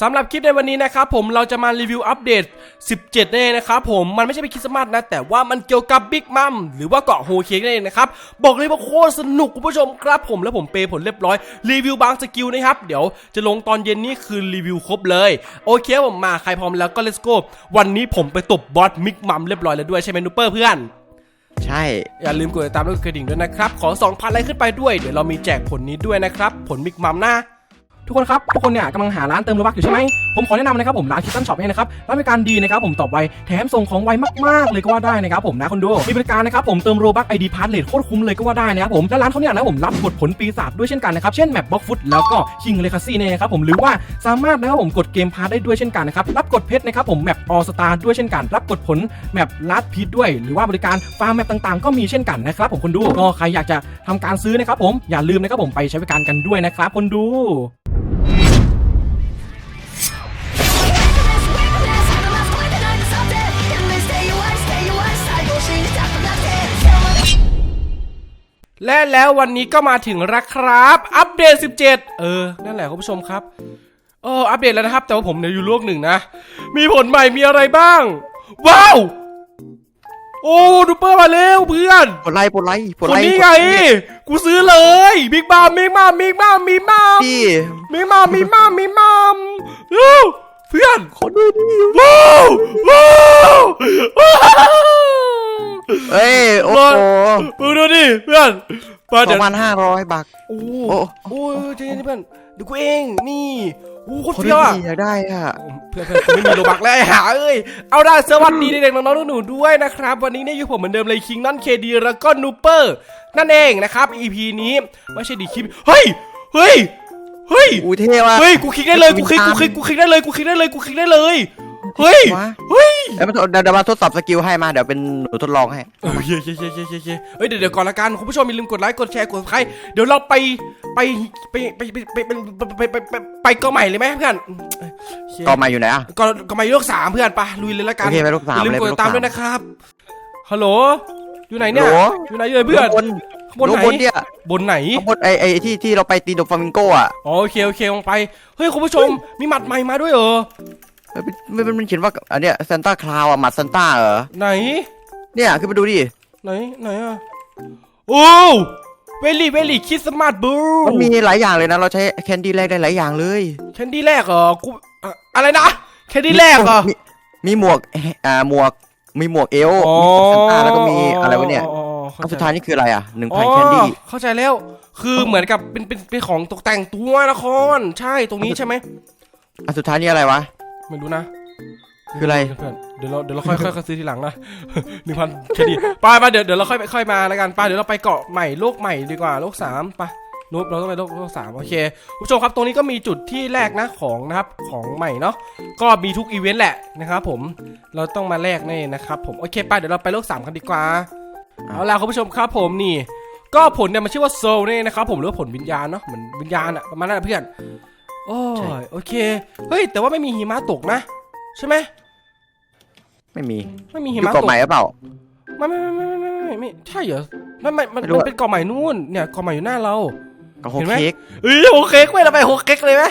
สำหรับคลิปในวันนี้นะครับผมเราจะมารีวิวอัปเดต 17นั่นเองนะครับผมมันไม่ใช่เป็นคริสต์มาสนะ แต่ว่ามันเกี่ยวกับบิ๊กมัมหรือว่าเกาะโฮเค้กนั่นเองนะครับ บอกเลยว่าโคตรสนุกคุณผู้ชมครับผมและผมเปย์ผลเรียบร้อย รีวิวบางสกิลนะครับ เดี๋ยวจะลงตอนเย็นนี้คือรีวิวครบเลย โอเคผมมาใครพร้อมแล้วก็ let's go วันนี้ผมไปตบบอสมิกมัมเรียบร้อยแล้วด้วยใช่ไหมนูเปอร์เพื่อนใช่ อย่าลืมกดติดตามและกดกระดิ่งด้วยนะครับ ขอ 2,000ไลค์ขึ้นไปด้วย เดี๋ยวเรามีแจกผลนี้ด้วยนะครับ ผลมิกมัมนะ ทุกคนครับทุกคนเนี่ยกำลังหาร้านเติมโลบักอยู่ใช่ไหมผมขอแนะนำนะครับผมร้านคิตตันช็อปเองนะครับร้านบริการดีนะครับผมตอบไวแถมส่งของไวมากๆเลยก็ว่าได้นะครับผมนะคนดูมีบริการนะครับผมเติมโลบักไอดีพาร์ทเลทโคตรคุ้มเลยก็ว่าได้นะครับผมและร้านเขาเนี่ยนะผมรับบทผลปีศาจด้วยเช่นกันนะครับเช่นแมปบล็อกฟุตแล้วก็คิงเลคาซี่เนี่ยนะครับผมหรือว่าสามารถนะครับผมกดเกมพาร์ทได้ด้วยเช่นกันนะครับรับกดเพชรนะครับผมแมปออสตาด้วยเช่นกัน รับกดผลแมปลัดพีทด้วย หรือว่าบริการฟาร์มแมปต่างๆ ก็มีเช่นกันนะครับผมคนดูก็ใครอยากจะทำการซื้อนะครับผมอย่าลืมนะครับผมไปใช้บริการกันด้วยนะครับคนดู และแล้ววันนี้ก็มาถึงแล้วครับ อัปเดต 17 เออ นั่นแหละคุณผู้ชมครับเอออัปเดตแล้วนะครับ แต่ว่าผมเนี่ยอยู่โลกหนึ่งนะ มีผลใหม่มีอะไรบ้าง ว้าว โอ้ดูเปอร์มาเร็วเพื่อนปลดไลค์ปลดไลค์ปลดคนไลค์นี้ไง กูซื้อเลยบิ๊กบามบิ๊กบามบิ๊กบามบิ๊กบามพี่บิ๊กบามบิ๊กบามบิ๊กบามเร็วเพื่อนขอดูดิว้าวว้าวว้าว เอ้ยโอ้โหมึงดูดิเพื่อนไปสเดี๋อยงวพันห้าร้อยบาทโอ้โอ้ โอ้ยใจเย็นๆเพื่อนดูกูเองนี่โอ้โหโคตรคนเฟี้ยวอะดีอยากได้อะ เพื่อนเพื่อนกูไม่มีโลบักแล้วไอ้หาเอ้ยเอาได้สวัสดีเด็กๆน้องๆหนูๆด้วยนะครับวันนี้เนี่ยอยู่ผมเหมือนเดิมเลยคิงนั่นเคดีแล้วก็นูเปอร์นั่นเองนะครับ EP นี้ไม่ใช่ดีคลิปเฮ้ยเฮ้ยเฮ้ย อุ้ยเท่ว่ะ เฮ้ยกูคลิกได้เลยกูคลิกกูคลิกกูคลิกได้เลยกูคลิกได้เลยกูคลิกได้เลย เฮ้ยว้าเฮ้ยเอ้ยมาทดเดี๋ยวเดี๋ยวมาทดสอบสกิลให้มาเดี๋ยวเป็นหนูทดลองให้ เออเย่เย่เย่เย่เย่เย่เฮ้ยเดี๋ยวเดี๋ยวก่อนละกันคุณผู้ชมอย่าลืมกดไลค์กดแชร์กดใครเดี๋ยวเราไปไปไปไปไปไปไปไปไปไปไปเกาะใหม่เลยไหมเพื่อนเชี่ยก็มาอยู่ไหนอะเก็ก็มาโลกสามเพื่อนไปะลุยเลยละกันโอเคไปโลกสามอย่าลืมเลยกดไปโลกตามสามด้วยนะครับฮัลโหลอยู่ไหนเนี่ยฮัลโหล อยู่ไหนเลยเพื่อนบนบนไหนบนเนี่ยบนไหน ข้างบนไอไอที่ที่เราไปตีโดฟลามิงโกอะ อ๋อโอเคโอเคลงไป เฮ้ยคุณผู้ชมมีหมัดใหม่มาด้วยเหรอ เอ้ยมันมันมันเขียนว่าอันเนี้ยซานต้าคลาวอะหมัดซานต้าเหรอไหน เนี่ยขึ้นไปดูดิไหน ไหนอะโอ้เวลี่เวลี่คิดสมาร์ทบูมันมีหลายอย่างเลยนะ เราใช้แคนดี้แรกได้หลายอย่างเลยแคนดี้แรกเหรอกูอะอะไรนะแคนดี้แรกเหรอมีมีหมวกอ่าหมวกมีหมวกเอลอ๋อมีซานต้าแล้วก็มีอะไรวะเนี่ยอ๋ออันสุดท้ายนี่คืออะไรอะหนึ่งอ๋พัอนแคนดี้เข้าใจแล้ว คือเหมือนกับเป็นเป็นเป็นของตกแต่งตัวละคร ใช่ตรงนี้ใช่ไหมอันสุดท้ายนี่อะไรวะ ไม่รู้นะคืออะไรเพื่อนเดี๋ยวเราเดี๋ยวเราค่อยค่อยค่อยซื้อทีหลังนะหนึ่งพันแค่ดีไปไปเดี๋ยวเดี๋ยวเราค่อยไปค่อยมาแล้วกันไปเดี๋ยวเราไปเกาะใหม่โลกใหม่ดีกว่าโลกสามไปนุ๊บเราต้องไปโลกโลกสามโอเคผู้ชมครับตรงนี้ก็มีจุดที่แรกนะของนะครับของใหม่เนาะก็มีทุกอีเวนต์แหละนะครับผมเราต้องมาแลกนี่นะครับผมโอเคไปเดี๋ยวเราไปโลกสามกันดีกว่าเอาล่ะคุณผู้ชมครับผมนี่ ก็ผลเนี่ยมันชื่อว่าโซลนี่นะครับผมหรือว่าผลวิญญาณเนาะเหมือนวิญญาณอะประมาณนั้นอะเพื่อน โอ้ยโอเค เฮ้ย แต่ว่าไม่มีหิมะตกนะ ใช่ไหมไม่มีไม่มีหิอยู่มะเกาะตใหม่หรือเปล่า ไม่ไม่ไม่ไม่ไม่ไม่ไม่ใช่เหรอมันมันมันเป็นเกาะใหม่นู่นเนี่ยเกาะใหม่อยู่หน้าเราเห็นไหม เค้อ้ยโฮเคเกไยเราไปโฮเคเลยไหม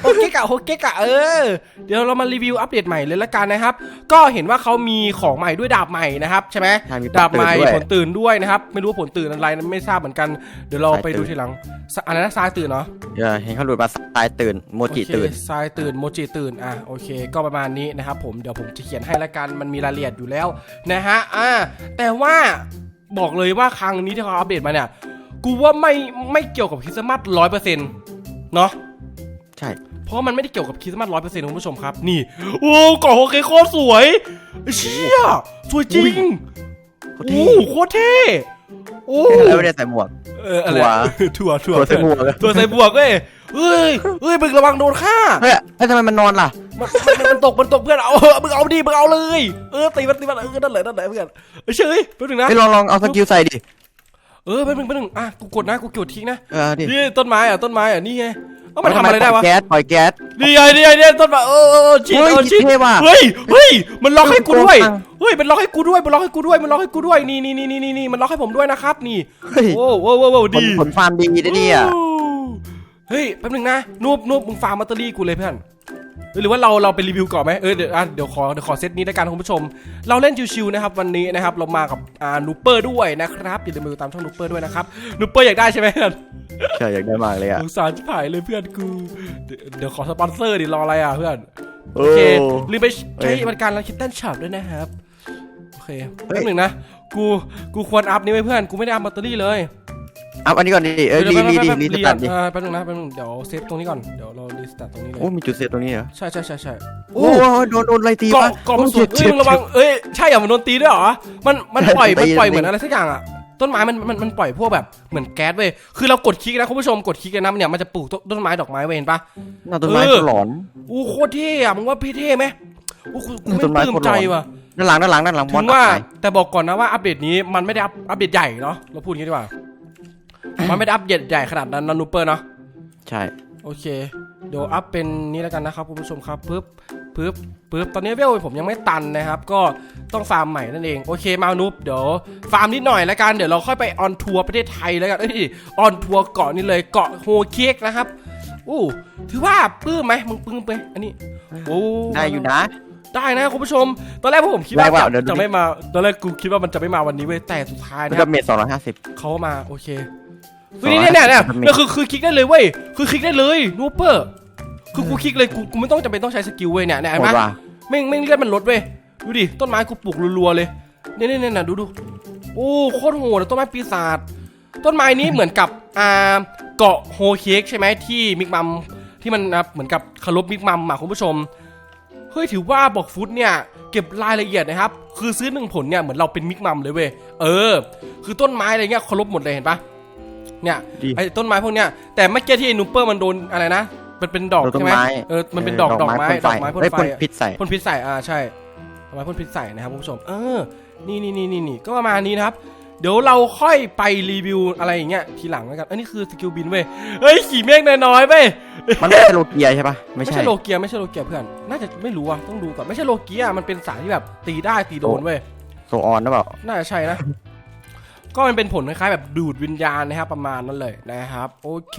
โฮเค้กอะโฮเค้กอะเออ เดี๋ยวเรามารีวิวอัปเดตใหม่เลยละกันนะครับ ก็เห็นว่าเขามีของใหม่ด้วยดาบใหม่นะครับใช่ไหมใช่มีดาบใหม่ด้วยผลตื่นด้วยนะครับ ไม่รู้ว่าผลตื่นอะไรนะไม่ทราบเหมือนกัน เดี๋ยวเราสายไปดูตื่น ทีหลังสอะไรนะทรายตื่นเนาะเดี๋ยวเห็นเขาหลุดมาตายตื่นโมจิตื่นทรายตื่นโมจิตื่นอะโอเค ก็ประมาณนี้นะครับผมเดี๋ยวผมจะเขียนให้ละกันมันมีรายละเอียดอยู่แล้วนะฮะอ่าแต่ว่าบอกเลยว่าครั้งนี้ที่เขาอัปเดตมาเนี่ยกูว่าไม่ไม่เกี่ยวกับคริสต์มาสร้อยเปอร์เซ็นต์เนาะ ใช่ เพราะมันไม่ได้เกี่ยวกับคริสต์มาสร้อยเปอร์เซ็นต์คุณผู้ชมครับ นี่ โอ้กล่องโอเคโคตรสวยเชี่ยสวยจริงโคตรโอ้เท่โคตรเท่โอ้เอ๊ะแล้วไม่ได้ใส่หมวกเอออะไรถั่วถั่วตัวใส่หมวกอะถั่วใส่บวกเว้ยเฮ้ยเฮ้ยมึงระวังโดนฆ่าเฮ้ยเฮ้ยทำไมมันนอนล่ะมันมันมันตกมันตกเพื่อนเอาเออมึงเอาดิมึงเอาเลย เออตีมันตีมันเออนั่นแหละนั่นแหละเพื่อนเอ้ยเฉยแป๊บนึงนะเฮ้ยลองลองเอาสกิลใส่ดิเออแป๊บนึงแป๊บนึงอะกูกดนะกูกดทิ้งนะเออดินี่ต้นไม้อะต้นไม้อะนี่ไง เอามันทำอะไรได้วะแก๊สปล่อยแก๊ส นี่ไงนี่ไงเนี่ยต้นไม้เออเออเออชิดเฮ้ยเออชิดเท่ว่ะ เฮ้ยเฮ้ยมันล็อกให้กูด้วยโกงตังค์เฮ้ยมันล็อกให้กูด้วยมันล็อกให้กูด้วยมันล็อกให้กูด้วยนี่นี่นี่นี่นี่มันล็อกให้ผมด้วยนะครับนี่เฮ้ยโอ้โหโอ้โหโอ้โหผลดีผลฟาร์มดีนะเนี่ยเฮ้ยแป๊บนึงนะนูบนูบมึงฟาร์มแบตเตอรี่กูเลยเพื่อนหรือว่าเราเราไปรีวิวก่อนไหมเออเดี๋ยวอะเดี๋ยวขอเดี๋ยวขอเซตนี้แล้วกันคุณผู้ชม เราเล่นชิวๆนะครับวันนี้นะครับเรามากับอ่านูเปอร์ด้วยนะครับอย่าลืมไปตามช่องนูเปอร์ด้วยนะครับนูเปอร์อยากได้ใช่ไหมเพื่อน ใช่อยากได้มากเลยอะสงสารชิบหายเลยเพื่อนกูเดี๋ยวเดี๋ยวขอสปอนเซอร์ดิรออะไรอะเพื่อน โอ้โอเคลืมไปเอ้ใช้ยบริการร้านคิตตันช็อปด้วยนะครับ โอเคเฮ้ยแป๊บหนึ่งนะ กู กูควรอัพนี่ไว้เพื่อน กูไม่ได้อัพแบตเตอรี่เลย อัพอันนี้ก่อนดิ เออรีรีรีรีสตาร์ทดิเออแป๊บหนึงนะแป๊บหนึงเดี๋ยวเซฟตรงนี้ก่อน เดี๋ยวเรารีสตาร์ทตรงนี้เลย โอ้มีจุดเซฟตรงนี้เหรอ ใช่ใช่ใช่ใช่โอ้โดนโดนอะไรตีเกาะปะเกาะมันสโอ้วนเอ้ยมึงระวัง เอ้ย ใช่เหรอมันโดนตีด้วยเหรอ มัน มันใช่ปล่อย มันตีปล่อยตีเหมือนอะไรสักอย่างอะ ต้นไม้มันมันมันปล่อยพวกแบบเหมือนแก๊สเว้ย คือเรากดคลิกนะคุณผู้ชมกดคลิกเลยนะเนี่ยมันจะปลูกต้นต้นไม้ดอกไม้เว้ยเห็นปะหน้าต้นไม้เออก็หลอนอู้โคตรเท่อะมึงว่าพี่เท่ไหมอู้กูกูต้ไม่นไม้ปลื้มโคตรหใจล่อว่ะด้านหลังด้านหลังด้านหลังถึมอนงว่าอัพไหนแต่บอกก่อนนะว่าอัปเดตนี้มันไม่ได้อัพอัปเดตใหญ่เนาะเราพูดอย่างนี้ดีกว่า มันไม่ได้อัปเดตใหญ่ขนาดนั้นนะนูเปอร์เนาะใช่ โอเค เดี๋ยวอัพเป็นนี้แล้วกันนะครับคุณผู้ชมครับปึ๊บปึ๊บปึ๊บตอนนี้เวลผมยังไม่ตันนะครับ ก็ต้องฟาร์มใหม่นั่นเองโอเคมานุบเดี๋ยวฟาร์มนิดหน่อยแล้วกันเดี๋ยวเราค่อยไปออนทัวร์ประเทศไทยแล้วกันเอ้ยออนทัวร์เกาะนี่เลยเกาะโฮเค้กนะครับอู้ถือว่าปลื้มไหมมึงปลื้มไหมอันนี้โอ้ได้อยู่นะได้นะคุณผู้ชม ตอนแรกพวกผมคิดว่าได้ว่าจะเดี๋ยวดูจะไม่มา ตอนแรกกูคิดว่ามันจะไม่มาวันนี้เว้ยแต่สุดท้ายแล้วนะคก็รับเมทสองร้อยห้าสิบเขามาโอเค เฮ้ยนี่เนี่ยเนี่ยเนี่ยเนี่ยคือคือคลิกได้เลยเว้ยคือคลิกได้เลยนูเปอร์คือกูคลิกเลยกูกูไม่ต้องจำเป็นต้องใช้สกิลเว้ยเนี่ยเนี่ยโหเห็นดไหมว่ะ แม่งแม่งเลือดมันลดเว้ยดูดิต้นไม้กูปลูกรัวๆเลยเนี่ยเนี่ยเนี่ยดูดูโอ้โคตรโหดอะต้นไม้ปีศาจต้นไม้นี้เหมือนกับอ่าเกาะโฮเค้กใช่ไหมที่มิกมัมที่มันนะเหมือนกับคารพมิกมัมอะคุณผู้ชม เฮ้ยถือว่าบอกฟุตเนี่ยเก็บรายละเอียดนะครับ คือซื้อหนึ่งผลเนี่ยเหมือนเราเป็นมิกมัมเลยเว้ยเออ คือต้นไม้อะไรเงี้ยเคารพหมดเลยเห็นปะ เนี่ยดีไอ้ต้นไม้พวกเนี้ยแต่เมื่อกี้ที่ไอ้นูเปอร์มันโดนอะไรนะมันเป็นดอกโดนต้ใช่นไหมไม้เออมันเป็นดอกดอกไม้ดอกไม้พ่นเฮ้ยไฟพ่นอะพิษใส่พ่นพิษใส่อ่าใช่ดอกไม้พ่นพิษใส่นะครับคุณผู้ชม เออ นี่นี่นี่นี่นี่ก็ประมาณนี้นะครับ เดี๋ยวเราค่อยไปรีวิวอะไรอย่างเงี้ยทีหลังแล้วกันอันนี้คือสกิลบินเว้ยเฮ้ยขี่เมฆน้อยๆเว้ยมันไม่ใช่โลเกียใช่ปะไม่ไม่ใช่ใช่โลเกียไม่ใช่โลเกียเพื่อนน่าจะไม่รู้อะต้องดูก่อนไม่ใช่โลเกียมันเป็นสายที่แบบตีได้ตีโดนเว้ยโซออนหรือเปล่าน่าจะใช่นะ ก็มันเป็นผลคล้ายๆแบบดูดวิญญาณนะครับประมาณนั้นเลยนะครับ โอเค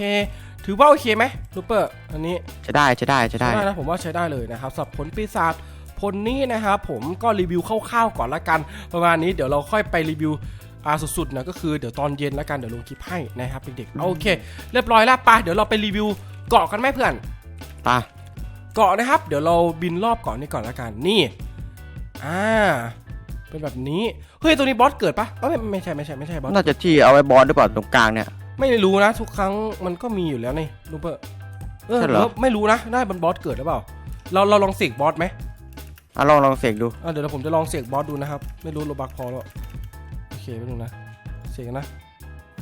ถือว่าโอเคไหมลูเปอร์อันนี้จะได้จะได้จะได้ใช้ได้นะผมว่าใช้ได้เลยนะครับสำหรับผลปีศาจผลนี้นะครับผมก็รีวิวคร่าวๆก่อนละกัน ประมาณนี้เดี๋ยวเราค่อยไปรีวิวอาสุดๆนะก็คือเดี๋ยวตอนเย็นละกันเดี๋ยวลงคลิปให้นะครับเด็กๆโอเค เรียบร้อยแล้วไปเดี๋ยวเราไปรีวิวเกาะกันไหมเพื่อนตาเกาะนะครับ เดี๋ยวเราบินรอบเกาะนี้ก่อนละกันนี่อ่า เป็นแบบนี้ เฮ้ย ตัวนี้บอสเกิดปะเอ้ยไม่ไม่ใช่ไม่ใช่ไม่ใช่บอส น่าจะที่เอาไว้บอลหรือเปล่าตรงกลางเนี่ย ไม่รู้นะ ทุกครั้งมันก็มีอยู่แล้วนี่ลูเปอร์เออใช่เหรอแล้วไม่รู้นะได้มันบอสเกิดหรือเปล่า เราเราลองเสกบอสไหมอะลองลองเสกดูอะเดี๋ยวผมจะลองเสกบอสดูนะครับ ไม่รู้โลบักพอแล้วโอเคไปดูนะ เสกนะ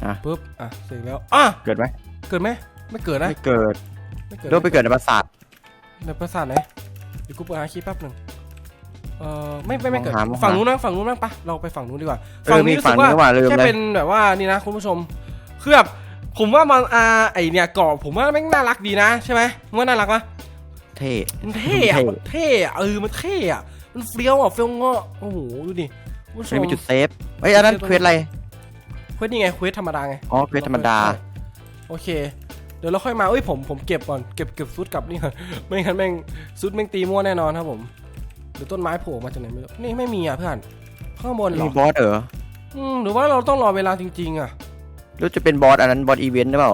อะปุ๊บ อะ เสกแล้ว อะ เกิดไหมเกิดไหมไม่เกิดนะไม่เกิดไม่เกิดโดนไปเกิดในปราสาทในประสาทไหนเดี๋ยวกูเปิดหาคีย์แป๊บหนึ่ง เอ่อไม่ไม่ไม่เกิดมองหามองหาฝั่งนู้นนะฝั่งนู้นบ้างปะเราไปฝั่งนู้นดีกว่าเออมีฝั่งนี้ว่าลืมแค่เลยเป็นแบบว่านี่นะคุณผู้ชมคือแบบผมว่ามันอ่าไอเนี่ยเกาะผมว่าแม่งน่ารักดีนะใช่ไหมมึงว่าน่ารักปะเท่ มันเท่อะเท่มันเท่อะเออมันเท่อะมันเฟี้ยวอะเฟี้ยวเงาะโอ้โหดูดิคุณผู้ชไม่ม มีจุดเซฟเฮ้ยอันนั้นเควสอะไร เควสนี่ไงเควสธรรมดาไง อ๋อเควสธรรมดา โอเค เดี๋ยวเราค่อยมาเอ้ยผมผมเก็บก่อนเก็บเก็บซุดกลับนี่ก่อนไม่งั้นแม่งซุดแม่งตีมั่วแน่นอนครับผม หรือต้นไม้โผล่มาจากไหนไม่รู้นี่ไม่มีอะเพื่อนข้างบนเหรมีอบอสเหรออืมหรือว่าเราต้องรอเวลาจริงๆอะหรือจะเป็นบอสอันนั้นบอสอีเวนต์หรือเปล่า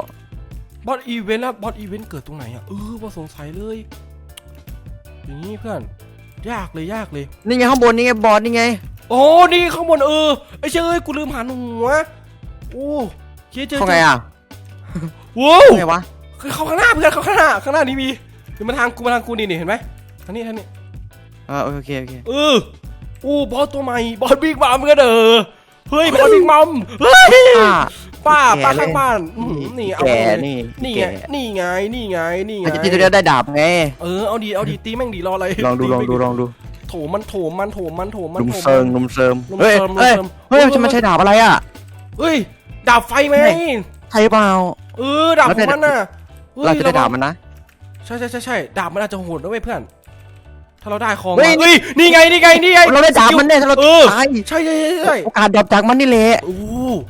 บอสอีเวนต์แล้วบอสอีเวนต์เกิดตรงไหนอะเออว่าสงสัยเลย อย่างนี้เพื่อน ยากเลยยากเลย นี่ไงข้างบนนี่ไงบอสนี่ไงโอ้นี่ข้างบนเออไอ้เชยเอ้ยกูลืมหันหัวโอ้เชี่ยเจอเข้าไงอะโว้วเข้าไงวะคือเขาข้างหน้าเพื่อนเขาข้างหน้าข้างหน้านี้มีเดี๋ยวมาทางกูมาทางกูนี่นี่เห็นไหมทางนี้ทางนี้ อ่าโอเคโอเคเออโอ้บอสตัวใหม่บอสบิ๊กมัมกันเด้อเฮ้ยบอสบิ๊กมัมเฮ้ยอ่าป้าแกป้าเลยข้างบ้านอื้อหือนี่เอาแกเลยนี่นี่แกไงนี่ไงนี่ไงนี่ไงอาจจะตีตัวเดียวได้ดาบไง เออเอาดีเอาดีตีแม่งดีรออะไรลองดูตีลองแม่ดูลองดูโถมมันโถมมันโถมมันโถมมันลุมโถมเซิงมันลุมเซิมลุมเฮ้ยเซิมเฮ้ยลุมเซิมเฮ้ยเออจะมาใช้ดาบอะไรอะเฮ้ยดาบไฟไหมไหน ใช่เปล่า เออดาบของมันน่ะฮ้ยเราจะได้ดาบวังมันนะ ใช่ใช่ใช่ใช่ดาบมันอาจจะโหดนะเว้ยเพื่อน ถ้าเราได้ของเฮ้ยมาเฮ้ยนี่ไงนี่ไงนี่ไงเราได้ดาบมันแน่ถ้าเราเออตายใช่ใช่ใช่ใช่โอกาสดรอปจากมันนี่แหละโอ้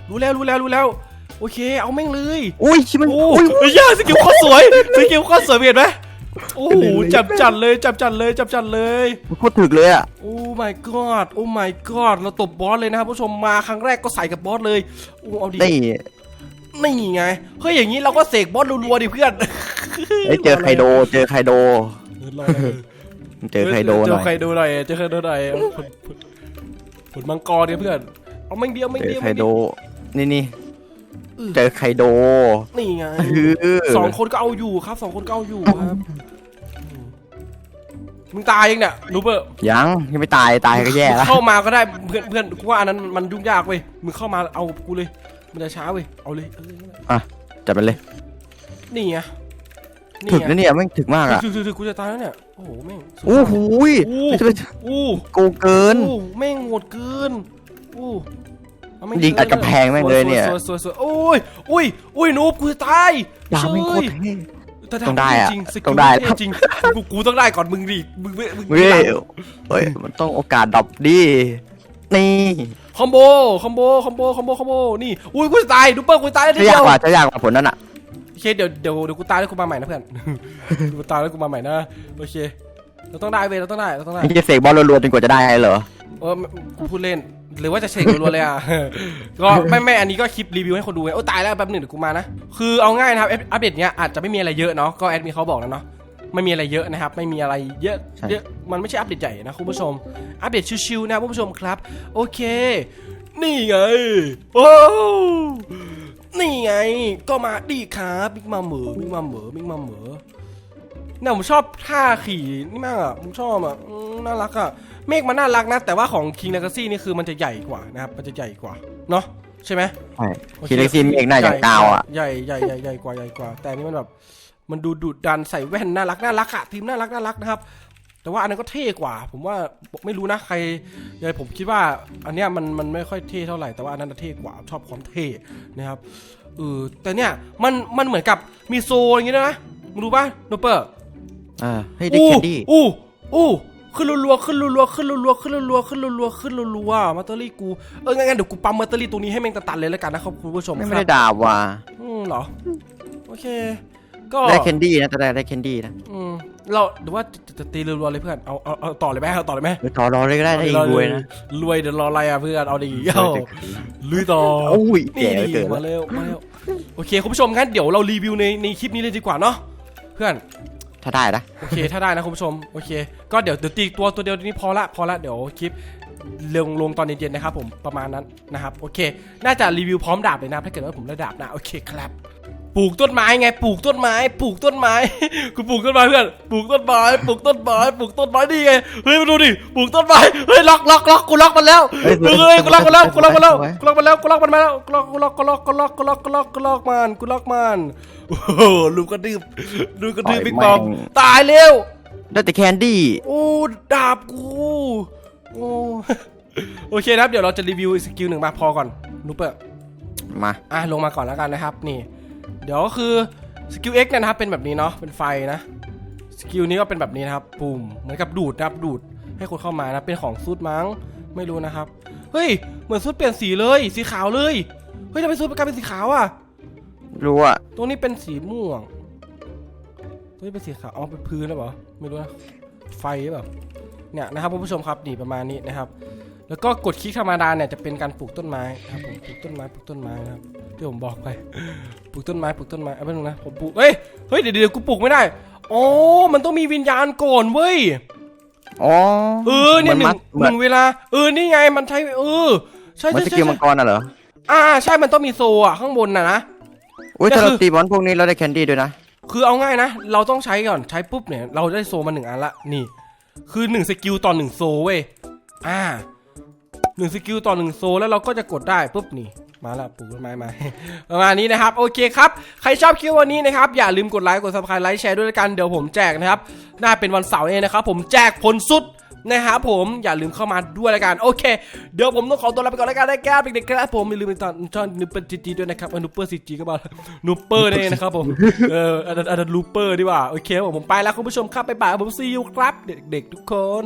รู้แล้วรู้แล้วรู้แล้ว โอเค เอาแม่งเลยอุ้ยชิมันโอ้อุ้ยยยากสกิลโคตรสวยสกิลโคตรสวยเห็นไหมโอ้โหจับจัดเลยจับจัดเลยจับจัดเลยโคตรถึกเลยอะโอ้ my god โอ้ my god เราตบบอสเลยนะครับผู้ชมมาครั้งแรกก็ใส่กับบอสเลยโอ้เอาดินี่นี่ไงเฮ้ยอย่างนี้เราก็เสกบอสรัวๆดิเพื่อน เอ้ยเจอไคโดเจอไคโดเออรอเลย เจอไคโดหเจน่ออยไคโดหน่อยเจอไคโดหน่อยเอาผลผลผลมังกรเนี่ยเพื่อนเอาไม่เดียวไม่เจเดีอยวไคไม่โด เดียวนี่นี่อือเจอไคโดนี่ไงคือสองคนก็เอาอยู่ครับสองคนก็เอาอยู่ครับอืมมึงตายยังเนี่ยนูเบอร์ยังยังไม่ตายตายก็แย่แล้วเข้ามาก็ได้เพื่อนเพื่อนกูว่าอันนั้นมันยุ่งยากเว้ยมึงเข้ามาเอากูเลย มันจะช้าเว้ยเอาเลยเอาเลยจัดไปเลยนี่ไงนี่ ถึกไงนะเนี่ยแม่งถึกมากอะถึกถึกถึกกูจะตายแล้วเนี่ย โอ้โหแม่งสุดโอ้โหยโอ้ไม่ใช่โอ้โกเกินโอ้แม่งโหดเกินโอ้เอาแม่ยิงอัดกำแพงแม่งเลยเนี่ยสวยสวยสวยสวยโอ้ยอุ้ยอุ้ยนูบกูจะตายดาบแม่งโคตรเฮ้ยเท่แต่ต้องได้อะจริงๆสกิลต้องได้เท่จริงกูกูต้องได้ก่อนมึงดิมึงมึงมึงเฮ้ยเฮ้ยมันต้องโอกาสดับดินี่คอมโบคอมโบคอมโบคอมโบคอมโบนี่อุ้ยกูจะตายดูเปิ้ลกูจะตายได้จะเดียากยวกว่าจะยากกว่าผลนั่นอะโอ เคเดี๋ยวเดี๋ยวเดี๋ยวกูตายแล้วกูมาใหม่นะเพื่อน กูตายแล้วกูมาใหม่นะโอเค เราต้องได้เว้ยเราต้องได้เราต้องได้นี่จะเสกบอลรัวๆจนกว่าจะได้เหรอ เออกูพูดเล่น หรือว่าจะเช็ครัวๆเลยอะ ก็ไม่ไม่อันนี้ก็คลิปรีวิวให้คนดูไงโอ้ตายแล้วแป๊บหนึ่งเดี๋ยวกูมานะ คือเอาง่ายนะครับ อัปเดตเนี้ยอาจจะไม่มีอะไรเยอะเนาะ ก็แอดมินเขาบอกแล้วเนาะ ไม่มีอะไรเยอะนะครับ ไม่มีอะไรเยอะใช่ เยอะ มันไม่ใช่อัปเดตใหญ่นะคุณผู้ชม อัปเดตชิวๆนะครับคุณผู้ชมครับ โอเค นี่ไง โอ้ นี่ไง ก็มาดีครับบิ๊กมาเหมอบิ๊กมาเหมอบิ๊กมาเหมอเนี่ยผมชอบท่าขี่นี่มากอะผมชอบอะอืมน่ารักอะเมฆมันน่ารักนะ แต่ว่าของ King Legacy นี่คือมันจะใหญ่กว่านะครับ มันจะใหญ่กว่า เนาะใช่ไหมใช่โอเคคีเล็กซีนเอกหน้าอย่างกาวอะใหญ่ใหญ่ใหญ่ใหญ่กว่าใหญ่กว่า แต่อันนี้มันแบบมันดูดุดันใส่แว่นน่ารักน่ารักอะทีมน่ารักน่ารักนะครับ แต่ว่าอันนั้นก็เท่กว่า ผมว่าไม่รู้นะใครยังไงผมคิดว่าอันเนี้ยมันมันไม่ค่อยเท่เท่าไหร่แต่ว่าอันนั้นนะเท่กว่าชอบความเท่นะครับเออแต่เนี่ยมันมันเหมือนกับมีโซอย่างงี้ด้วยนะมึงรู้ป่ะโนเปอร์อ่าให้ได้แคนดี้อู้อู้ขึ้นรัวๆขึ้นรัวๆขึ้นรัวๆขึ้นรัวๆขึ้นรัวๆขึ้นรัวๆมาเตอรี่กูเอองั้นงั้นเดี๋ยวกูปั๊มมาเตอรี่ตรงนี้ให้แม่งตันๆเลยแล้วกันนะครับคุณผู้ชมไม่คไม่รับได้ดาบว่ะอืมเหรอโอเค ก็ได้แคนดี้นะแต่ได้ได้แคนดี้นะอืมเราหรือว่าจะจะตีรัวๆเลยเพื่อนเอาเอาเอาต่อเลยไหมเอาต่อเลยไหมไปต่อรอเลยก็ได้ถ้าเองรวยนะรวยเดี๋ยวรออะไรอะเพื่อนเอาดีเอาลุยต่อโอ้ยนี่แก่เหลือนี่เกินมาเร็วมาเร็วโอเคคุณผู้ชมงั้นเดี๋ยวเรารีวิวในในคลิปนี้เลยดีกว่าเนาะเพื่อนถ้าได้นะโอเคถ้าได้นะคุณผู้ชมโอเค ก็เดี๋ยวเดี๋ยวตีตัวตัวเดียวนี้พอละพอละเดี๋ยวคลิปลงลงตอนเย็นๆนะครับผมประมาณนั้นนะครับโอเค น่าจะรีวิวพร้อมดาบเลยนะถ้าเกิดว่าผมได้ดาบนะโอเคครับ ปลูกต้นไม้ไงปลูกต้นไม้ ปลูกต้นไม้กูปลูกต้นไม้เพื่อนปลูกต้นไม้ปลูกต้นไม้ปลูกต้นไม้นี่ไงเฮ้ยมาดูดิปลูกต้นไม้เฮ้ยล็อกล็อกล็อกกูล็อกมันแล้วเฮ้ยเฮ้ยกูล็อกมันแล้วกูล็อกมันแล้วไว้กูล็อกมันแล้วกูล็อกมันมาแล้วกูล็อกกูล็อกกูล็อกกูล็อกกูล็อกกูล็อกกูล็อกมันกูล็อกมันโอ้โหลูกกระดืบลูกกระดืบบิ๊กบอมตายเร็วได้แต่แคนดี้โอ้ดาบกูโอ้โอเคนะครับเดี๋ยวเราจะรีวิวสกิลหนึ่งมาพอก่อนนูเปอร์มาอะลงมาก่อนแล้วกันนะครับนี่ เดี๋ยวก็คือสกิล X เนี่ยนะครับเป็นแบบนี้เนาะเป็นไฟนะสกิลนี้ก็เป็นแบบนี้นะครับปุ่มเหมือนกับดูดนะครับดูดให้คนเข้ามานะเป็นของซูดมั้งไม่รู้นะครับ เฮ้ย เหมือนซูดเปลี่ยนสีเลย สีขาวเลย เฮ้ยทำไมซูดกลายเป็นสีขาวอะรู้อะตรงนี้เป็นสีม่วงตรงนี้เป็นสีขาวอ๋อเป็นพื้นหรือเปล่าไม่รู้นะไฟหรือเปล่าเนี่ยนะครับคุณผู้ชมครับนี่ประมาณนี้นะครับ แล้วก็กดคลิกธรรมดาเนี่ยจะเป็นการปลูกต้นไม้นะครับผมปลูกต้นไม้ปลูกต้นไม้นะครับที่ผมบอกไปปลูกต้นไม้ปลูกต้นไม้เอาไปดูนะผมปลูกเฮ้ยเฮ้ยเดี๋ยวเดี๋ยวกูปลูกไม่ได้อ๋อมันต้องมีวิญญาณก่อนเว้ยอ๋อเออเนี่ยหนึ่งเหหมือนนึ่งเวลาเออนี่ไงมันใช้เออใช่เหมือนใช่สใช่กิลมังกรน่ะเหรออ่าใช่มันต้องมีโซอะข้างบนน่ะนะอุ้ยก็ถ้าเราคือตีบอลพวกนี้เราได้แคนดี้ด้วยนะคือเอาง่ายนะเราต้องใช้ก่อนใช้ปุ๊บเนี่ยเราได้โซมาหนึ่งอันละนี่ คือหนึ่งสกิลต่อหนึ่งโซเว้ยอ่า หนึ่งสกิลต่อหนึ่งโซแล้วเราก็จะกดได้ปุ๊บนี่มาละปลูกต้นไม้มาประมาณนี้นะครับ โอเคครับ ใครชอบคลิปวันนี้นะครับ อย่าลืมกดไลค์กดซับสไครต์ไลค์แชร์ด้วยกัน เดี๋ยวผมแจกนะครับ น่าเป็นวันเสาร์เองนะครับ ผมแจกผลสุดนะครับผมอย่าลืมเข้ามาด้วยละกัน โอเค เดี๋ยวผมต้องขอตัวลาไปก่อนละกันนะครับเด็กๆครับผมอย่าลืมติดตามช่องนูเปอร์จีจีด้วยนะครับนูเปอร์ซีจีก็มานูเปอร์นี่นเองนะครับผมเอออันนั้นอันนั้นลูเปอร์ดีกว่าโอเคผมผมไปแล้วคุณผู้ชมครับไปบ่ายผมซีอูครับ เด็กๆทุกคน